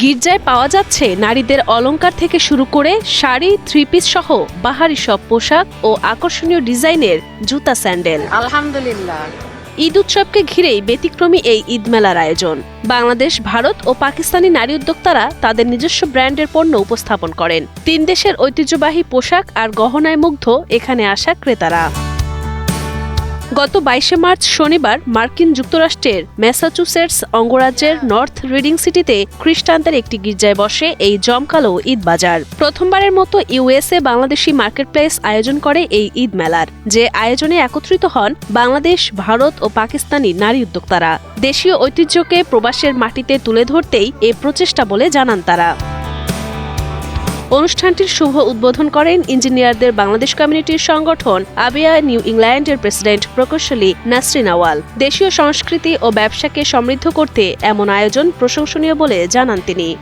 গির্জায় পাওয়া যাচ্ছে নারীদের অলঙ্কার থেকে শুরু করে শাড়ি থ্রি পিস সহ বাহারি সব পোশাক ও আকর্ষণীয় ডিজাইনের জুতা স্যান্ডেল। আলহামদুলিল্লাহ। ঈদ উৎসবকে ঘিরেই ব্যতিক্রমী এই ঈদ মেলার আয়োজন। বাংলাদেশ ভারত ও পাকিস্তানি নারী উদ্যোক্তারা তাদের নিজস্ব ব্র্যান্ডের পণ্য উপস্থাপন করেন। তিন দেশের ঐতিহ্যবাহী পোশাক আর গহনায় মুগ্ধ এখানে আসা ক্রেতারা। গত বাইশে মার্চ শনিবার মার্কিন যুক্তরাষ্ট্রের ম্যাসাচুসেটস অঙ্গরাজ্যের নর্থ রিডিং সিটিতে খ্রিস্টানদের একটি গির্জায় বসে এই জমকালো ঈদ বাজার। প্রথমবারের মতো ইউএসএ বাংলাদেশি মার্কেটপ্লেস আয়োজন করে এই ঈদ মেলার, যে আয়োজনে একত্রিত হন বাংলাদেশ, ভারত ও পাকিস্তানি নারী উদ্যোক্তারা। দেশীয় ঐতিহ্যকে প্রবাসের মাটিতে তুলে ধরতেই এ প্রচেষ্টা বলে জানান তারা। অনুষ্ঠানটির শুভ উদ্বোধন করেন ইঞ্জিনিয়ারদের বাংলাদেশ কমিউনিটির সংগঠন আবিয়া নিউ ইংল্যান্ডের প্রেসিডেন্ট প্রকৌশলী নাসরিন আওয়াল। দেশীয় সংস্কৃতি ও ব্যবসাকে সমৃদ্ধ করতে এমন আয়োজন প্রশংসনীয় বলে জানান তিনি।